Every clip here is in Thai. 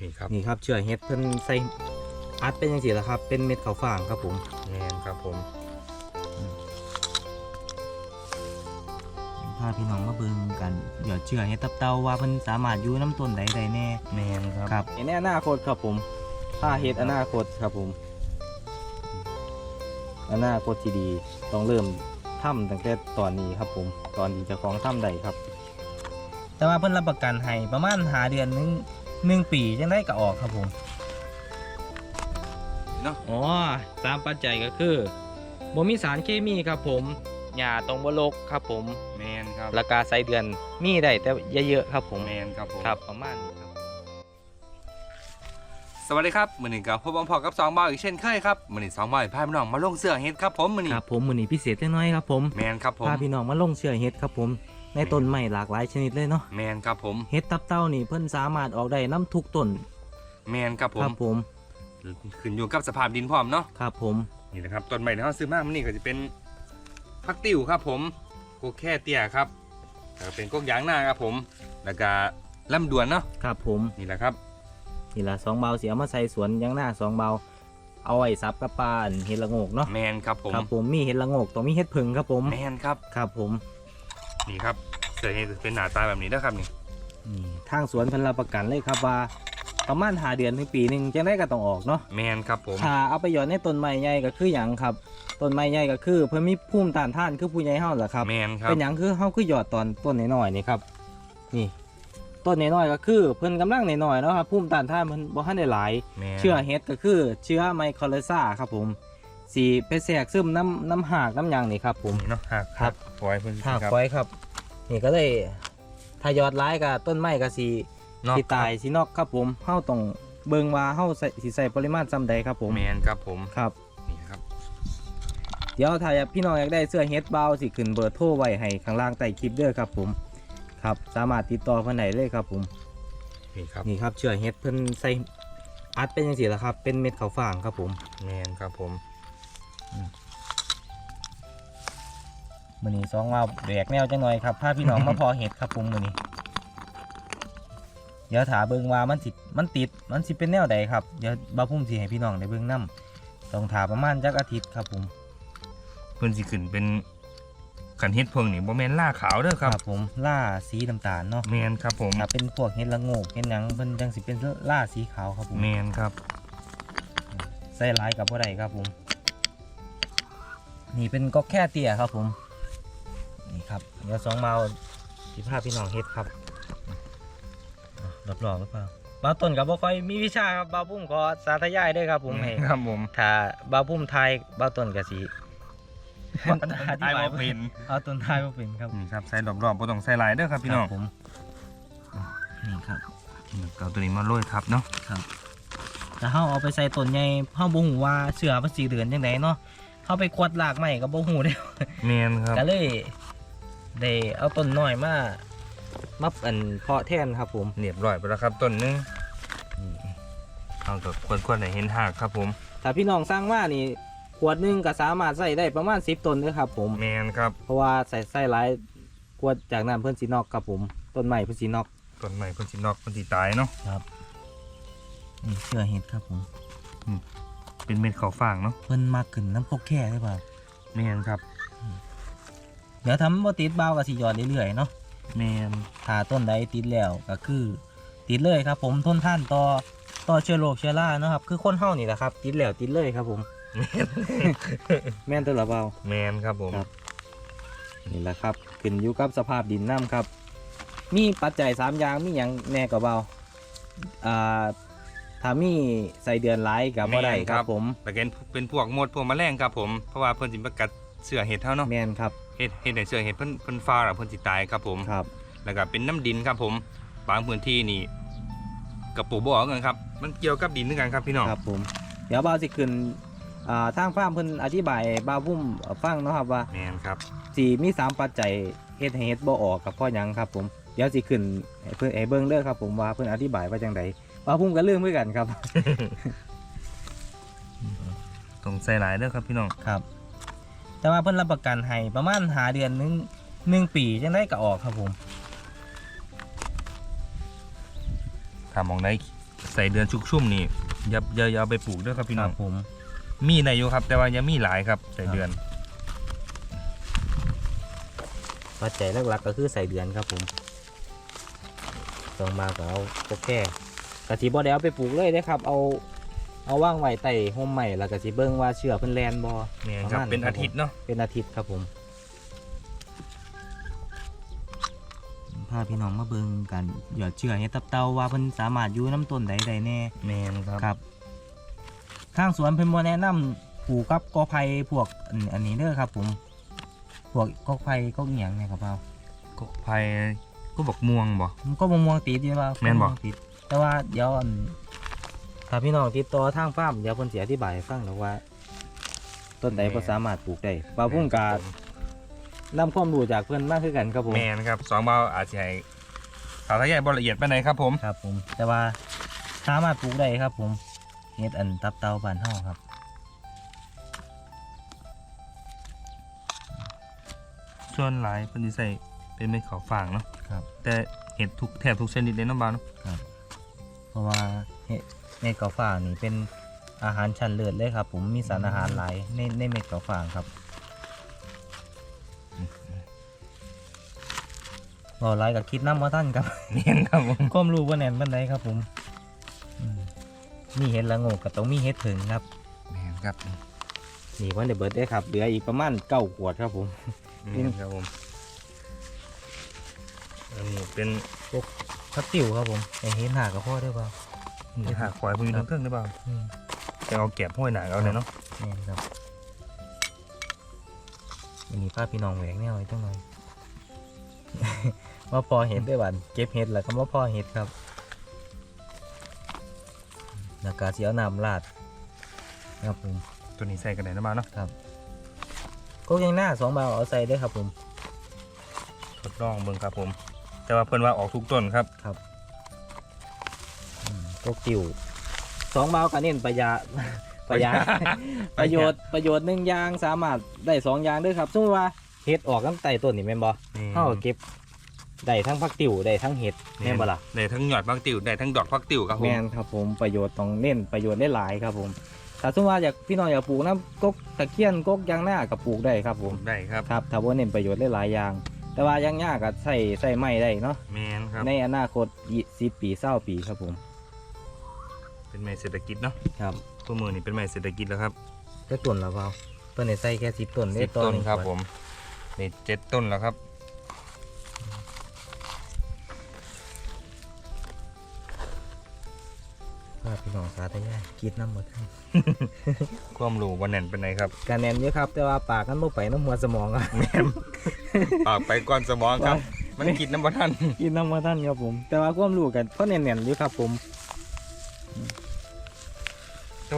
นี่ครับนี่ครับเชื่อเฮ็ดเพิ่นใส่อัดเป็นจังซี่ล่ะครับ เป็นเม็ดข้าวฟ่างครับผมแมนครับผมพาพี่น้องมาเบิ่งกันเดี๋ยวเชื่อเฮ็ดตับเต่าว่าเพิ่นสามารถอยู่น้ำต้นใดได้แน่แมนครับครับในอนาคตครับผมผ้าเฮ็ดอนาคตครับผม อนาคตที่ดีต้องเริ่มทำตั้งแต่ตอนนี้ครับผม ตอนที่เจะของทำได้ครับ แต่ว่าเพิ่นรับประกันให้ประมาณหาเดือนหนึง หนึ่งปีจังได้ก็ออกครับผมเนาะอ๋อสามปัจจัยก็คือบ่มีสารเคมีครับผมหญ้าตรงบ่รกครับผมแมนครับราคาไส้เดือนมีได้แต่เยอะๆครับผมแมนครับผมครับประมาณนี้ครับ สวัสดีครับมือหนึ่งกับพบพอกับสองบ่าวอีกเช่นเคยครับมือหนึ่งสองบ่าวพาพี่น้องมาลงเสื้อเฮ็ดครับผมมือนี้ครับผมมื้อนี้พิเศษเล็กน้อยครับผมแมนครับผมพาพี่น้องมาลงเชื่อเฮ็ดครับผม ในต้นไม้หลากหลายชนิดเลยเนาะแมนครับผมเฮ็ดตับเต้านี่เพิ่นสามารถออกได้น้ำทุกต้นแมนครับผครัมบผมขึ้นอยู่กับสภาพดินพร้อมเนาะครับผมนี่นะครับต้นใหม่ที่เขาซื้อมามันนี่ก็จะเป็นพักติ้วครับผมกุกแค่เตี้ยครับแล้วก็เป็นกุกยางหน้าครับผม แล้วก็ลำดวนเนาะครับผมนี่แหละครับนี่ล่ะสองเบาเสียมาใส่สวนยางหน้าสองเบาเอาไว้ซับกับปานเฮ็ดละโงกเนาะแมนครับผมครับผมมีเฮ็ดละโงกต้องมีเฮ็ดผึ่งครับผมแมนครับครับผมนี่ครับ เสื้อเฮ็ดเป็นหน้าตาแบบนี้นะครับนี่นี่ทางสวนเพิ่นรับประกันเลยครับว่าประมาณหาเดือนถึงปีหนึงจังได้ก็ต้องออกเนาะแมนครับผมถ้าเอาไปหยอดในต้นไม้ใหญ่ก็คือหยังครับต้นไม้ใหญ่ก็คือ เพิ่นมีภูมิต้านทานคือผู้ใหญ่เฮาล่ะครับแมนครับเป็นหยังคือเฮาคือหยอดตอนต้นน้อยๆนี่ครับนี่ต้นน้อยๆก็คือเพิ่นกำลังน้อยๆเนาะครับภูมิต้านทานมันบ่ทันได้หลายแมนเชื้อเฮ็ดก็คือเชื้อไมโครเลซ่าครับผมสีไปแทรกซึมน้ำน้ำหากน้ำหยังนี่ครับผมนี่เนาะหักครับปล่อยเพิ่นหากครับไว้ครับ นี่ก็เลยถ้ายอดร้ายกับต้นไม้ก็สีเนาะสีตายสีนอกครับผมเฮาต้องเบิ่งว่าเฮาใส่สิใส่ปริมาณซ้ำใดครับผมแมนครับผมครับนี่ครับเดี๋ยวถ้าอยากพี่น้องอยากได้เสื้อเฮ็ดเบาสิขึ้นเบอร์โทรไว้ให้ข้างล่างใต้คลิปเด้อครับผมครับสามารถติดต่อเพิ่นได้เลยครับผมนี่ครับนี่ครับเชื่อเฮ็ดเพิ่นใส่อัดเป็นจังซี่ล่ะครับ เป็นเม็ดข้าวฟ่างครับผมแมนครับผม มื้อนี้สองว่าแบกแนวจังหน่อยครับพาพี่น้องมาพอเฮ็ดครับผมมื้อนี้ เดี๋ยวถาเบิ่งว่ามันสิมันติดมันสิเป็นแนวใดครับเดี๋ยวบ่าวพุ่มสิให้พี่น้องได้เบิ่งนํต้องถาประมาณจักอาทิตย์ครับผมเพิ่นสิขึ้นเป็นขันเฮ็ดเพิงนี่บ่แม่นล่าขาวเด้อครับ ผมล่าสีน้ำตาลเนาะแมนครับผมถ้าเป็นพวกเฮ็ดละโงกเฮ็ดหยังเพิ่นจังสิเป็นล่าสีขาวครับผมแมนครับใส่หลายกับบ่ได้ครับผม นี่เป็นก็แค่เตี้ยครับผม นี่ครับเดี๋ยวสองเมาสิพาพี่น้องเฮ็ดครับรอบๆหรือเปล่าบางต้นกับบ่ค่อยมีวิชาครับบาวพุ่มขอสาธยายด้วยครับผมให้ครับผมถ้าบาวพุ่มไทยบาวต้นก็สิอธิไอ้บายบ่เป็นเอาต้นไทยบ่เป็นครับนี่ครับใส่รอบๆบ่ต้องใส่หลายเด้อครับพี่น้องครับผมนี่ครับเอาตัวนี้มาโรยทับเนาะถ้าเฮาเอาไปใส่ต้นใหญ่เฮาบ่ฮู้ว่าเสือมันสิเดือนจังไดเนาะเฮาไปกวดรากไม้ก็บ่ฮู้เด้แมนครับก็เลย ได้เอาต้นน้อยมามาอันเพาะแทนครับผมเรียบร้อยไปแล้วครับต้นหนึงเอากับควรๆให้เห็นหากครับผมถ้าพี่น้องสร้างมานี่ขวดหนึงก็สามารถใส่ได้ประมาณ10ต้นเด้อครับผมแมนครับเพราะว่าใส่ใส่หลายขวดจากนั้นเพิ่นสินอกครับผม ต้นไม้เพิ่นสินอกต้นใหม่เพิ่นสินอกเพิ่นสิตายเนาะนี่เชื่อเห็ดครับผมเป็นเม็ดข้าวฟ่างเนาะเพิ่นมาขึ้นน้ำพกแค่ได้ป่ะแมนครับ เดี๋ยวทำบ่ติดเบาก็สิหยอดเรื่อยๆเนาะแมนถ้าต้นใดติดแล้วก็คือ ติดเลยครับ ผมทนท่านต่อต่อเชื้อโรคเชื้อราเนาะครับ คือคนเฮานี่แหละครับ ติดแล้วติดเลยครับ ผม แม่นตัวละเบา แมนครับผม ครับ นี่แหละครับขึ้นอยู่กับสภาพดินน้ำครับ มีปัจจัยสามอย่างมีอย่างแน่กับเบาอ่าถ้ามีใส่เดือนหลายกับบ่ได้ครับผม แต่เป็นเป็นพวกมดพวกแมลงครับผมเพราะว่าเพิ่นสิมากัดเสื้อเห็ดเท่าเนาะ แม่นครับ เห็ดเห็ดในเสื้อเห็ดเพิ่นเพิ่นฟ้าแล้วเพิ่นสิตายครับผม ครับ แล้วก็เป็นน้ำดินครับผม บางพื้นที่นี่กระปูบ่อกันครับ มันเกี่ยวกับดินด้วยกันครับพี่น้อง ครับผม เดี๋ยวเบาสิขึ้นอ่าทางฟาร์มเพิ่นอธิบายบาวพุ่มฟังเนาะครับว่า แมนครับ สีมีสามปัจจัยเฮ็ดให้เฮ็ดบ่ออกกับพ่อหยังครับผมเดี๋ยวสิขึ้นให้เพิ่นให้เบิ่งเด้อครับผมว่าเพิ่นอธิบายว่าจังไดบาวพุ่มก็ลืมเหมือนกันครับ ต้องใส่หลายเด้อครับพี่น้อง ครับ แต่ว่าเพิ่นรับประกันให้ประมาณหาเดือนหนึงหนึ่งปีจังได้ก็ออกครับผมถ้ามองได้ใส่เดือนชุกชุ่มนี่อย่าอย่าอย่าเอาไปปลูกเด้วยครับพี่คน้รัองบผม มีในอยู่ครับ แต่ว่ายังมีหลายครับใส่เดือนปัจจัยหลักๆก็คือใส่เดือนครับผมต้องมาก็เอาโอเคกะทิบ่ได้เอาไปปลูกเลยนะครับ เอา เอาว่างไว้ใต้ห่มใหม่แล้วก็สิเบิ่งว่าเชื้อเพิ่นแลนบ่เนี่ยครับประมาณเป็นครับอาทิตย์เนาะเป็นอาทิตย์ครับผมพาพี่น้องมาเบิ่งกันหยอดเชื้อเห็ดตับเตาว่าเพิ่นสามารถอยู่น้ำต้นใดใดแน่แมนครับครับข้างสวนเพิ่นบ่แนะนำปลูกกับกอไผ่พวกอันอันนี้เด้อครับผมพวกกอไผ่ก็อีหยังเนี่ยครับเปล่ากกไผ่ก็บอกม่วงบ่มันก็บ่ม่วงติดอยู่ว่าแม่นบ่วงติดแต่ว่าเดี๋ยวอัน ถ้าพี่น้องติดต่อทางฟาร์มเดี๋ยวเพิ่นสิอธิบายให้ฟังดอกว่า ต้นใดบ่สามารถปลูกได้บ่าวพุ่งกานำความรู้จากเพิ่นมาคือกันครับผมแมนครับสองเบาอาจจะให้สาวทะยายบละเอียดไปไหนใดครับผมครับผม แต่ว่าสามารถปลูกได้ครับผมเฮ็ดอันตับเตาบ้านเฮาครับส่วนหลายเพิ่นสิใส่เป็นเม็ดขาวฝางเนาะครับ แต่เห็ดทุกแทบทุกชนิดเลยเนาะบาวเนาะเพราะว่าเห็ด เม็ดกาฟ้างนี่เป็นอาหารชั้นเลิศเลยครับ ผมมีสารอาหารหลายในในเม็ดกาฟ้างครับบ่หลายกับคิดน้ำมาท่านครับแมนครับผมความรู้ว่าแน่นบันไดครับผมอืมมีเห็ดละโงกกับต้องมีเห็ดถึงครับแมนครับนี่วันเดเบิร์ดได้ครับเหลืออีกประมาณเก้าขวดครับผมแมนครับผมอันนี้เป็นพัดติ๋วครับผมไอเห็นหากับพ่อได้เปล่า นี่หักควายพวกนี้ทั้งเครื่องหรือเปล่าอืมจะเอาแก็บห้อยหนาเอาเลยเนาะแม่นครับอันนี้ป้าพี่น้องแหวกแนวไว้ตั้งหน่อยว่าพอเห็ดได้บันเก็บเห็ดแล้วก็ว่าพอเห็ดครับแล้วก็เสียวน้ำราดครับผมตัวนี้ใส่กันไหนนะบ้าวเนาะก็ยังหน้าสองบาทเอาใส่ด้วยครับผมทดลองเบิ่งครับผม แต่ว่าเพิ่นว่าออกทุกต้นครับอืม ก็ติวสองบาทก็เน้นประหยัดประหยัดประโยชน์ประโยชน์หนึ่งอย่างสามารถได้สองอย่างด้วยครับสมมติว่าเห็ดออกน้ำไตต้นนี่แม่นบ่เขาก็เก็บได้ทั้งผักติ๋วได้ทั้งเห็ดแม่นบ่ล่ะได้ทั้งหยอดพักติวได้ทั้งดอกพักติวครับผแมมนครับผมประโยชน์ต้องเน้นประโยชน์ได้หลายครับผมถ้าสมมติว่าอยากพี่น้องอยากปลูกน้ำกกตะเคียนกกยางหน้าก็ปลูกได้ครับผมได้ครับครับถ้าว่าเน้นประโยชน์ได้หลายอย่าง แต่ว่ายางหญ้าก็ใส่ใส่ไม้ได้เนาะแมนครับในอนาคตสิบปีเศร้าปีครับผม เป็นไม้เศรษฐกิจเนาะครับตัวมือนี่เป็นไม้เศรษฐกิจแล้วครับได้ต้นแล้วเปล่าเพิ่นได้ใส่แค่สิบต้นได้สิบต้ต้นหงครับขวดผมนี่เจ็ดต้นแล้วครับครับพี่น้องสาธยายคิดน้ำหมดทั้งความรู้วันแน่นเป็นไงครับการแนนเยอะครับ แต่ว่าปากกันบ่ไปน้ำหัวสมองครับปากไปก่อนสมองครับ มันคิดน้ำบ่ทันกินน้ำมาท่านครับผม แต่ว่าความรู้กันเพราะแน่นๆอยู่ครับผมแต่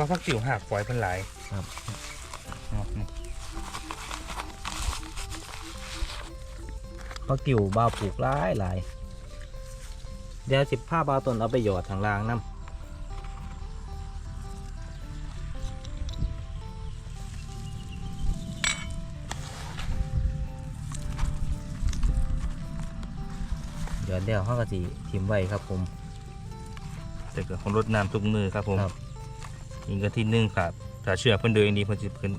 ว่าพักติ๋วหักปล่อยเพิ่นหลายครับพราะกิ่วบาวปลูกหลายหลายเดี๋ยวสิบผ้าบาวต้นเอาไปหยอดทางล่างน้ำเดี๋ยวเดี๋ยวเขาก็สิทิมไว้ครับผมแต่เก็คนรดน้ำทุกมือครับผมครับ นี่ก็ที่หนึ่งครับถ้าเชื่อเพิ่นเดินดีเพิ่นจะขึ้น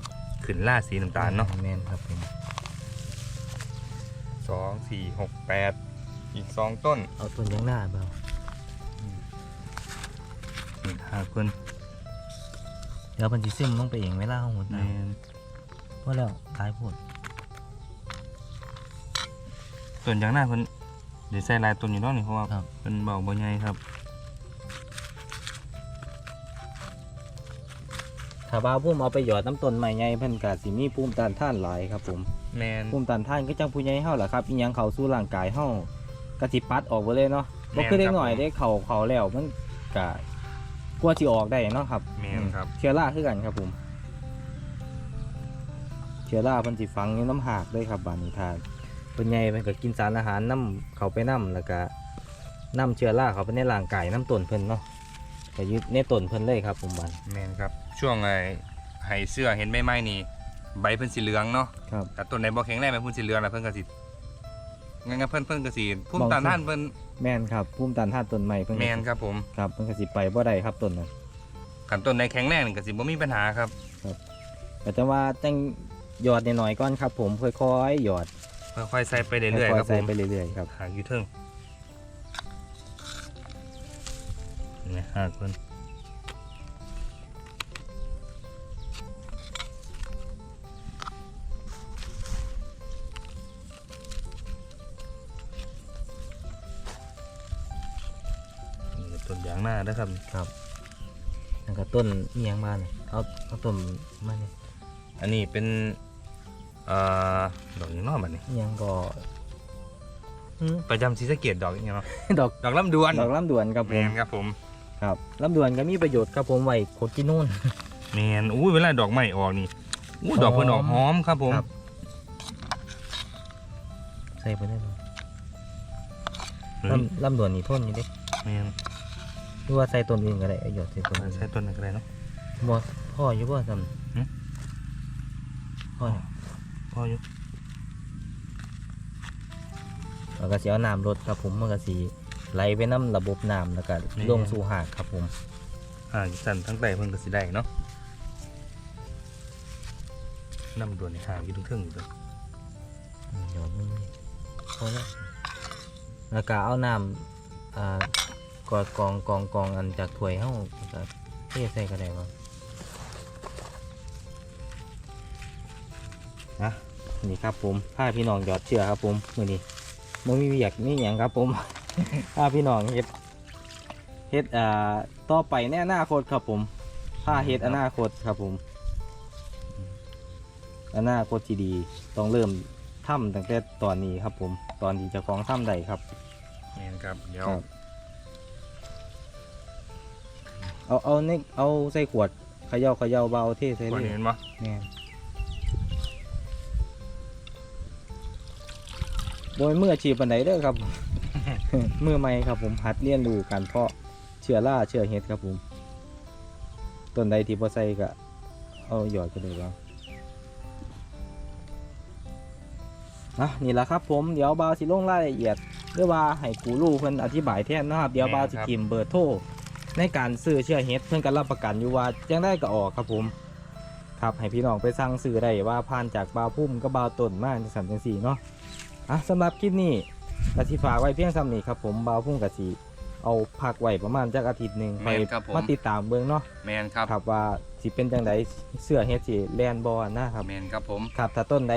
ขึ้นล่าสีน้ำตาลเนาะแมนครับผมสองสี่หกแปดอีกสองต้นเอาต้นยังหน้าเบานี่หากเพิ่นเดี๋ยวมันจะซึมลงไปเองเวลาเขาหมดแมน้ำนเพราะแล้วตายโพดต้นยางหน้าเพิ่นเดี๋ยวใส่ลายต้นอยู่เนาะนี่เพราะว่าครับ เพิ่นเบาบ่ใหญ่ครับ ถ้าว่าพุ่มเอาไปหยอดน้ำต้นใหม่ใหญ่เพิ่นกะสิมีภูมิต้านทานหลายครับผมแมนภูมิต้านทานก็จังผู้ใหญ่เฮาล่ะครับอีหยังเข้าสู่ร่างกายเฮากะสิปัดออกไปเลยเนาะบ่คือเด็กหน่อยได้เข้าเข้าแล้วมันกะกลัวสิออกได้เนาะครับแมนครับเชื้อราคือกันครับผมเชื้อราเพิ่นสิฝังอยู่น้ำหากเลยครับบาดนี้ทานเพิ่นใหญ่เพิ่นก็กินสารอาหารน้ำเข้าไปน้ำแล้วก็น้ำเชื้อราเข้าไปในร่างกายน้ำต้นเพิ่นเนาะก็อยึดในต้นเพิ่นเลยครับผมบานแมนครับ ช่วงไอ้ไห้เสื้อเห็นใบไม้นี่ใบเพิ่นสีเหลืองเนาะครับแต่ต้นไหนบ่แข็งแรงใบเพิ่นสีเหลืองแล้วเพิ่นก็สิงั้นก็เพิ่นเพิ่นก็สิพุ่มตานท่านเพิ่นแม่นครับภูมิต้านทานต้นใหม่เพิ่นก็แมนครับผมครับเพิ่นก็สิไปบ่ได้ครับต้นนั้นขันต้นในแข็งแรงนี่ก็สิบ่มีปัญหาครับก็จะว่าจังหยอดหน่อยๆก่อนครับผมค่อยๆหยอดค่อยๆใส่ไปเรื่อยๆค่คอรัยบๆใส่ผมไปเรื่อยๆครับหางอยู่เทิงนี่หางเพิ่น นี่ต้นยางหน้าเด้อครับครับแล้วก็ต้นเมียงมาเนี่ยเอาเอาต้นมาเนี่ยอันนี้เป็นเอ่อดอกหยังเนอกบัดนี้เมียงก็อืมประจำศรีสะเกดดอกหยังเนาะดอกดอกลำดวนดอกลำดวนครับแมผมนครับผมครับลำดวนก็มีประโยชน์ครับผมไว้โคกินนู่น แมนอุ้ยเวลาดอกไม้ออกนี่อู้ดอกเพิ่นออกหอมครับผม ครับ ใส่ไปได้เลยเฮ้ยลำลำดวนนี่พ่นอยู่เด้แมน หรือว่าใส่ต้นอื่นก็ได้เอาหยอดใส่ต้นอื่นใช้ต้นอะไรเนาะบ่พ่ออยู่บ่ซ้หึำพ่อพออยู่แล้วก็สิเอาน้ำรดครับผมมันก็สิไหลไปน้ำระบบน้ำแล้วก็ลงสู่หากครับผมอ่าสั่นทั้งแต่เพิ่นก็สิได้เนาะน้ำดวนนี่ห่างอยู่ถึงๆอยู่เลยอืมหยอดมือพอแล้วแล้วก็เอาน้ำอ่า กอดกองกองกองอันจากถ้วยเฮาแล้วก็เทใส่ก็ได้ว่าอะนี่ครับผมพาพี่น้องหยอดเชื่อครับผมมื้อนี้บ่มีเวียกมีหยังครับผมพาพี่น้องเฮ็ดเฮ็ดอ่าต่อไปในอนาคตครับผมพาเฮ็ดอนาคตครับผม อนาคตที่ดีต้องเริ่มทำตั้งแต่ตอนนี้ครับผม ตอนที่เจะของทำได้ครับแมนครับ เดี๋ยว เอาเอาในเอาใส่ขวดเขย่าเขย่าเบาเทใส่ก่อนเลยเห็นบ่แม่นโดยมืออาชีพปันไดเด้อครับ มือใหม่ครับผมหัดเรียนรู้การเพาะเชื้อราเชื้อเห็ดครับผมต้นใดที่พอใส่ก็เอาหยอดกันเลยว่าอะนี่แหละครับผมเดี๋ยวบาวสิลงรายละเอียดหรือว่าให้กูรูเพิ่นอธิบายแทนนะครับเดี๋ยวบาวสิกิมเบอร์โทร ในการซื้อเชื้อเห็ดเพิ่นก็รับประกันอยู่ว่าจังได้ก็ออกครับผมครับให้พี่น้องไปสั่งซื้อได้ว่าผ่านจากบาวพุ่มก็บาวต้นมากจังสันจังสี่เนาะอะสำหรับคลิปนี้กสิฝากไว้เพียงซ้ำนี้ครับผมบาวพุ่มกสิเอาพักไว้ประมาณจักอาทิตย์หนึ่งแมนครับผม มาติดตามเบิ่งเนาะแมนครับครับว่าสิเป็นจังไดเสื้อเฮ็ดสิแลนบอนะครับ แมนครับผม ครับถ้าต้นใด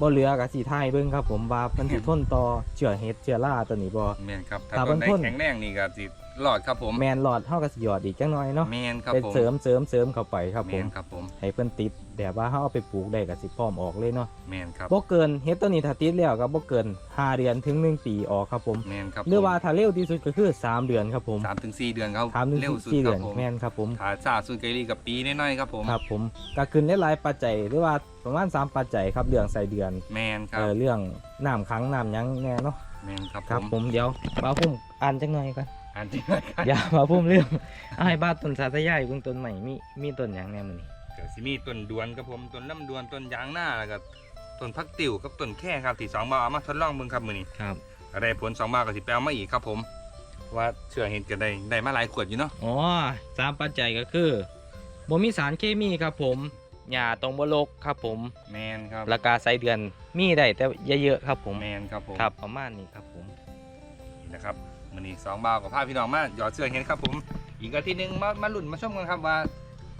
บ่เหลือก็สิถ่ายเบิ่งครับ ผมว่าเพิ่นสิทนต่อเชื้อเฮ็ดเชื้อราตัวนี้บ่ แมนครับถ้าครับต้นไหนเพิ่น แข็งแรงนี่ก็สิ รอดครับผมแมนหลอดเฮาก็สิหยอดอีกจังน้อยเนาะแมนครับเป็นผมเสริมเสริมเสริมเข้าไปครับแมผมนครับผมให้เพิ่นติดแบบว่าเฮาเอาไปปลูกได้ก็สิพร้อมออกเลยเนาะแมนครับบ่เกินเฮ็ดตัวนี้ถ้าติดแล้วก็บ่เกิน5เดือนถึง1ปีออกครับผมแมนครับหรือว่าถ้าเร็วที่สุดก็คือ3เดือนครับผมสามถึงสี่เดือนครับ3ถึงเร็วสุด4คเดืรัอบนผมแม่นครับผมถ้าซาสุดไกลีกับปีน้อยๆครับผมครับผมก็ขึ้นได้หลายปัจจัยหรือว่าประมาณ3ปัจจัยครับเรื่องใส่เดือนแมนครัเอ่บอเรื่องน้ำขังน้ำหยังแน่เนาะแมนครับครับผผมมเดี๋ยวบ้าวพุ่มอ่านจักหน่อยก่อน อันที่ไหนครับอย่าบ้าวพุ่มเรื่องเอาให้บ้านต้นสาธยายเบิ่งต้นใหม่มีมีต้นหยังแน่มื้อนี้เกิดสิมีต้นดวนครับผมต้นลำดวนต้นยางหน้าแล้วก็ต้นพักติ๋วกับต้นแค่ครับที่สองบาทเอามาทดลองเบิ่งครับมื้อนี้ครับก็ได้ผลสองบาทก็สิแปลมาอีกครับผม ว่าเชื่อเห็นกันได้ได้มาหลายขวดอยู่เนาะอ๋อสามปัจจัยก็คือบ่มีสารเคมีครับผมหญ้าตรงบ่รกครับผมแมนครับราคาไส้เดือนมีได้แต่อย่าเยอะครับผมแมนครับผมครับประมาณนี้ครับผมนี่นะครับ มื้อนี้สองบาทกับพาพี่น้องมาหยอดเชื่อเห็นครับผมอีกอาทิตย์หนึงมามาลุ้นมาชมกันครับว่า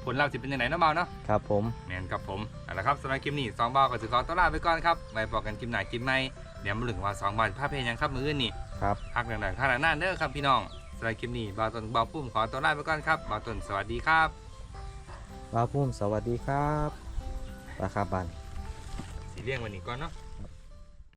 ผลลัพธ์สิเป็นยังไงเนาะเบาเนาะ ครับผม แมนครับผมเอาละครับสำหรับคลิปนี้สองบาทก็สิขอตัวลาไปก่อนครับไว้บอกกันคลิปหน้าคลิปใหม่เดี๋ยวมาลุ้นว่าสองบาทภาพเพลงยังครับมื้ออื่นนี่ครับ พักหนักๆข้างหน้าเด้อครับพี่น้องสำหรับคลิปนี้บาต้นบาปุ้มขอตัวลาไปก่อนครับบาต้นสวัสดีครับลาพุ่มสวัสดีครับราคาบัน สีเลี้ยงวันนี้ก่อนเนาะ